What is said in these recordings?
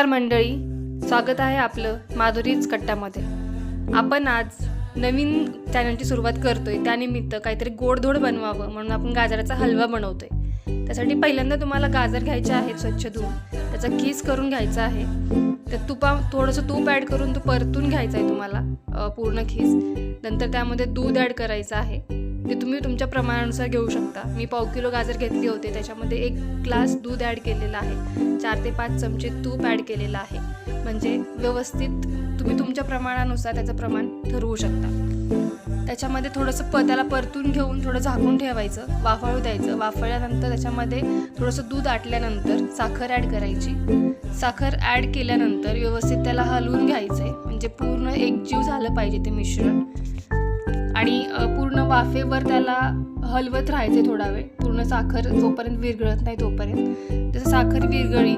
तर मंडळी स्वागत आहे आपलं माधुरीच कट्ट्यामध्ये. आपण आज नवीन चॅनलची सुरुवात करतोय. त्यानिमित्त काहीतरी गोडधोड बनवावं म्हणून आपण गाजराचा हलवा बनवतोय. त्यासाठी पहिल्यांदा तुम्हाला गाजर घ्यायचे आहेत स्वच्छ धुवून. त्याचा किस करून घ्यायचा आहे. तर तुपा थोडंसं तूप ॲड करून तो परतून घ्यायचा आहे तुम्हाला पूर्ण खीस नंतर त्यामध्ये दूध ॲड करायचं आहे. ते तुम्ही तुमच्या प्रमाणानुसार घेऊ शकता. मी पाव किलो गाजर घेतली होते. त्याच्यामध्ये एक ग्लास दूध ॲड केलेलं आहे. चार ते पाच चमचे तूप ॲड केलेलं आहे. म्हणजे व्यवस्थित तुम्ही तुमच्या प्रमाणानुसार त्याचं प्रमाण ठरवू शकता. त्याच्यामध्ये थोडंसं प त्याला परतून घेऊन थोडं झाकून ठेवायचं. वाफाळू द्यायचं. वाफळल्यानंतर त्याच्यामध्ये थोडंसं दूध आटल्यानंतर साखर ॲड करायची. साखर ॲड केल्यानंतर व्यवस्थित त्याला हलवून घ्यायचं आहे म्हणजे पूर्ण एकजीव झालं पाहिजे ते मिश्रण. आणि पूर्ण वाफेवर त्याला हलवत राहायचे थोडा वेळ. पूर्ण साखर जोपर्यंत विरघळत नाही तोपर्यंत. जसं साखर विरघळी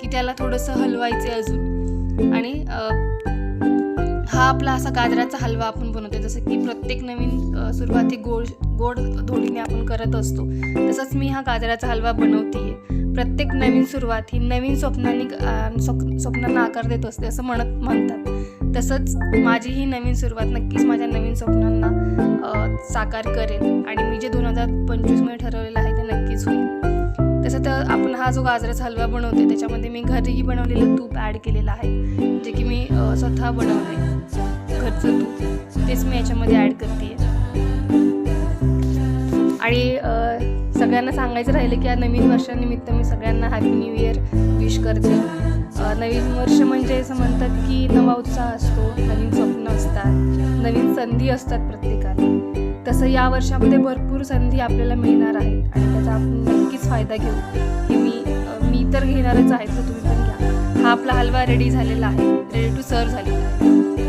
की त्याला थोडंसं हलवायचे अजून. आणि हा आपला असा गाजराचा हलवा आपण बनवतो जसं की प्रत्येक नवीन सुरुवाती गोड गोड धोडीने आपण करत असतो. तसंच मी हा गाजराचा हलवा बनवते प्रत्येक नवीन सुरुवात ही नवीन स्वप्नांनी स्वप्न स्वप्नांना आकार देत असते असं म्हणत म्हणतात. तसंच माझी ही नवीन सुरुवात नक्कीच माझ्या नवीन स्वप्नांना साकार करेल आणि मी जे दोन हजार पंचवीसमध्ये ठरवलेलं आहे ते नक्कीच होईल. तसं तर आपण हा जो गाजराचा हलवा बनवते त्याच्यामध्ये मी घरीही बनवलेलं तूप ॲड केलेलं आहे जे की मी स्वतः बनवते घरचं तूप. तेच मी याच्यामध्ये ॲड करते आणि सगळ्यांना सांगायचं राहिलं की या नवीन वर्षानिमित्त मी सगळ्यांना हॅपी न्यू इयर विश करते. नवीन वर्ष म्हणजे असं म्हणतात की नवा उत्साह असतो नवीन स्वप्न असतात नवीन संधी असतात प्रत्येकाला. तसं या वर्षामध्ये भरपूर संधी आपल्याला मिळणार आहेत आणि त्याचा आपण नक्कीच फायदा घेऊ. हे मी मी तर घेणारच आहे तर तुम्ही पण घ्या. हा आपला हलवा रेडी झालेला आहे. रेडी टू सर्व झालेला आहे.